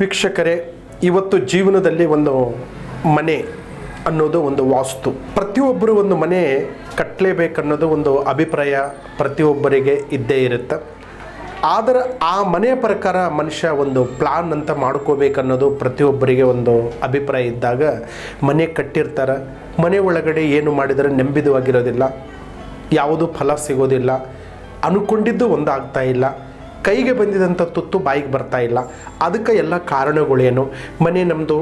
ವೀಕ್ಷಕರೇ, ಇವತ್ತು ಜೀವನದಲ್ಲಿ ಒಂದು ಮನೆ ಅನ್ನೋದು ಒಂದು ವಾಸ್ತು. ಪ್ರತಿಯೊಬ್ಬರು ಒಂದು ಮನೆ ಕಟ್ಟಲೇಬೇಕನ್ನೋದು ಒಂದು ಅಭಿಪ್ರಾಯ ಪ್ರತಿಯೊಬ್ಬರಿಗೆ ಇದ್ದೇ ಇರುತ್ತೆ. ಆದರೆ ಆ ಮನೆಯ ಪ್ರಕಾರ ಮನುಷ್ಯ ಒಂದು ಪ್ಲಾನ್ ಅಂತ ಮಾಡ್ಕೋಬೇಕನ್ನೋದು ಪ್ರತಿಯೊಬ್ಬರಿಗೆ ಒಂದು ಅಭಿಪ್ರಾಯ ಇದ್ದಾಗ, ಮನೆ ಕಟ್ಟಿರ್ತಾರೆ, ಮನೆ ಒಳಗಡೆ ಏನು ಮಾಡಿದರೆ ನೆಮ್ಮದಿವಾಗಿರೋದಿಲ್ಲ ಯಾವುದು ಫಲ ಸಿಗೋದಿಲ್ಲ, ಅನ್ಕೊಂಡಿದ್ದು ಒಂದಾಗ್ತಾ ಇಲ್ಲ. ಕೈಗೆ ಬಂದಿದಂಥ ತುತ್ತು ಬಾಯಿಗೆ ಬರ್ತಾ ಇಲ್ಲ. ಅದಕ್ಕೆ ಎಲ್ಲ ಕಾರಣಗಳೇನು ಮನೆ ನಮ್ಮದು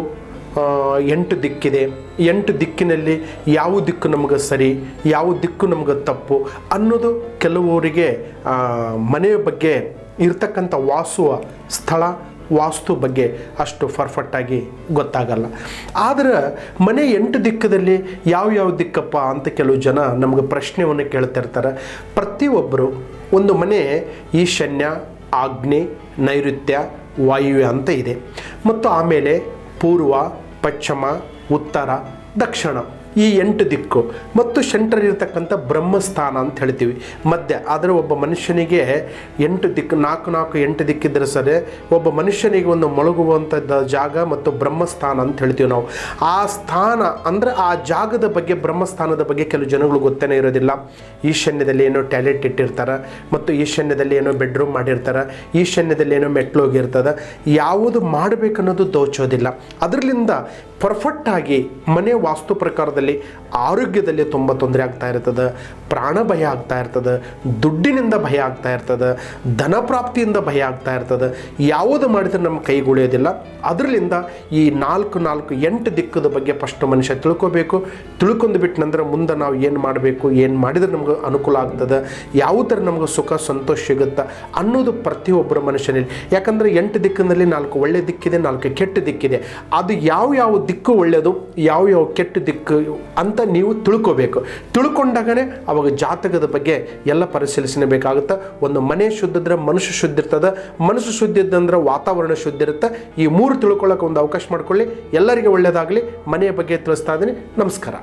ಎಂಟು ದಿಕ್ಕಿದೆ. ಎಂಟು ದಿಕ್ಕಿನಲ್ಲಿ ಯಾವ ದಿಕ್ಕು ನಮಗೆ ಸರಿ, ಯಾವ ದಿಕ್ಕು ನಮಗೆ ತಪ್ಪು ಅನ್ನೋದು ಕೆಲವರಿಗೆ ಮನೆಯ ಬಗ್ಗೆ ಇರ್ತಕ್ಕಂಥ ವಾಸುವ ಸ್ಥಳ, ವಾಸ್ತು ಬಗ್ಗೆ ಅಷ್ಟು ಪರ್ಫೆಕ್ಟಾಗಿ ಗೊತ್ತಾಗಲ್ಲ. ಆದರೆ ಮನೆ ಎಂಟು ದಿಕ್ಕದಲ್ಲಿ ಯಾವ ಯಾವ ದಿಕ್ಕಪ್ಪ ಅಂತ ಕೆಲವು ಜನ ನಮಗೆ ಪ್ರಶ್ನೆಯನ್ನು ಕೇಳ್ತಿರ್ತಾರೆ. ಪ್ರತಿಯೊಬ್ಬರು ಒಂದು ಮನೆ ಈಶಾನ್ಯ ಆಗ್ನೇ ನೈಋತ್ಯ ವಾಯುವ್ಯ ಅಂತ ಇದೆ. ಮತ್ತು ಆಮೇಲೆ ಪೂರ್ವ ಪಶ್ಚಿಮ ಉತ್ತರ ದಕ್ಷಿಣ. ಈ ಎಂಟು ದಿಕ್ಕು. ಮತ್ತು ಸೆಂಟರ್ ಇರತಕ್ಕಂಥ ಬ್ರಹ್ಮಸ್ಥಾನ ಅಂತ ಹೇಳ್ತೀವಿ. ಮಧ್ಯ, ಆದರೆ ಒಬ್ಬ ಮನುಷ್ಯನಿಗೆ ಎಂಟು ದಿಕ್ಕು ನಾಲ್ಕು ನಾಲ್ಕು ಎಂಟು ದಿಕ್ಕಿದ್ರೆ ಸರಿ, ಒಬ್ಬ ಮನುಷ್ಯನಿಗೆ ಒಂದು ಮೊಳಗುವಂಥದ್ದು ಜಾಗ ಮತ್ತು ಬ್ರಹ್ಮಸ್ಥಾನ ಅಂತ ಹೇಳ್ತೀವಿ ನಾವು. ಆ ಸ್ಥಾನ, ಅಂದರೆ ಆ ಜಾಗದ ಬಗ್ಗೆ, ಬ್ರಹ್ಮಸ್ಥಾನದ ಬಗ್ಗೆ ಕೆಲವು ಜನಗಳು ಗೊತ್ತೇನೆ ಇರೋದಿಲ್ಲ. ಈಶಾನ್ಯದಲ್ಲಿ ಏನೋ ಟ್ಯಾಲೆಟ್ ಇಟ್ಟಿರ್ತಾರೆ, ಮತ್ತು ಈಶಾನ್ಯದಲ್ಲಿ ಏನೋ ಬೆಡ್ರೂಮ್ ಮಾಡಿರ್ತಾರೆ, ಈಶಾನ್ಯದಲ್ಲಿ ಏನೋ ಮೆಟ್ಲು ಹೋಗಿರ್ತದೆ. ಯಾವುದು ಮಾಡಬೇಕನ್ನೋದು ದೋಚೋದಿಲ್ಲ. ಅದರಲ್ಲಿಂದ ಪರ್ಫೆಕ್ಟಾಗಿ ಮನೆ ವಾಸ್ತು ಪ್ರಕಾರದಲ್ಲಿ ಆರೋಗ್ಯದಲ್ಲಿ ತುಂಬ ತೊಂದರೆ ಆಗ್ತಾ ಇರ್ತದೆ, ಪ್ರಾಣ ಭಯ ಆಗ್ತಾ ಇರ್ತದೆ, ದುಡ್ಡಿನಿಂದ ಭಯ ಆಗ್ತಾ ಇರ್ತದೆ, ಧನ ಪ್ರಾಪ್ತಿಯಿಂದ ಭಯ ಆಗ್ತಾ ಇರ್ತದೆ. ಯಾವುದು ಮಾಡಿದ್ರೆ ನಮ್ಮ ಕೈಗೊಳ್ಳೋದಿಲ್ಲ ಅದರಲ್ಲಿಂದ ಈ ನಾಲ್ಕು ನಾಲ್ಕು ಎಂಟು ದಿಕ್ಕದ ಬಗ್ಗೆ ಫಸ್ಟ್ ಮನುಷ್ಯ ತಿಳ್ಕೊಬೇಕು. ತಿಳ್ಕೊಂಡು ಬಿಟ್ಟು ನಂತರ ಮುಂದೆ ನಾವು ಏನು ಮಾಡಬೇಕು, ಏನು ಮಾಡಿದರೆ ನಮ್ಗೆ ಅನುಕೂಲ ಆಗ್ತದೆ, ಯಾವ ಥರ ನಮ್ಗೆ ಸುಖ, ಸಂತೋಷ ಸಿಗುತ್ತೆ ಅನ್ನೋದು ಪ್ರತಿಯೊಬ್ಬರ ಮನುಷ್ಯನಲ್ಲಿ. ಯಾಕಂದರೆ ಎಂಟು ದಿಕ್ಕಿನಲ್ಲಿ ನಾಲ್ಕು ಒಳ್ಳೆ ದಿಕ್ಕಿದೆ, ನಾಲ್ಕು ಕೆಟ್ಟ ದಿಕ್ಕಿದೆ. ಅದು ಯಾವ ಯಾವ ದಿಕ್ಕು ಒಳ್ಳೆಯದು, ಯಾವ ಯಾವ ಕೆಟ್ಟ ದಿಕ್ಕು ಅಂತ ನೀವು ತಿಳ್ಕೋಬೇಕು. ತಿಳ್ಕೊಂಡಾಗನೇ ಅವಾಗ ಜಾತಕದ ಬಗ್ಗೆ ಎಲ್ಲ ಪರಿಶೀಲಿಸಬೇಕಾಗುತ್ತೆ ಒಂದು ಮನೆ ಶುದ್ಧ ಇದ್ರೆ ಮನುಷ್ಯ ಶುದ್ಧ ಇರ್ತದೆ ಮನುಷ್ಯ ಶುದ್ಧ ಇದ್ದಂದ್ರೆ ವಾತಾವರಣ ಶುದ್ಧ ಇರುತ್ತೆ. ಈ ಮೂರು ತಿಳ್ಕೊಳ್ಳೋಕೆ ಒಂದು ಅವಕಾಶ ಮಾಡ್ಕೊಳ್ಳಿ. ಎಲ್ಲರಿಗೆ ಒಳ್ಳೆಯದಾಗಲಿ ಮನೆಯ ಬಗ್ಗೆ ತಿಳಿಸ್ತಾ ಇದ್ದೀನಿ. ನಮಸ್ಕಾರ.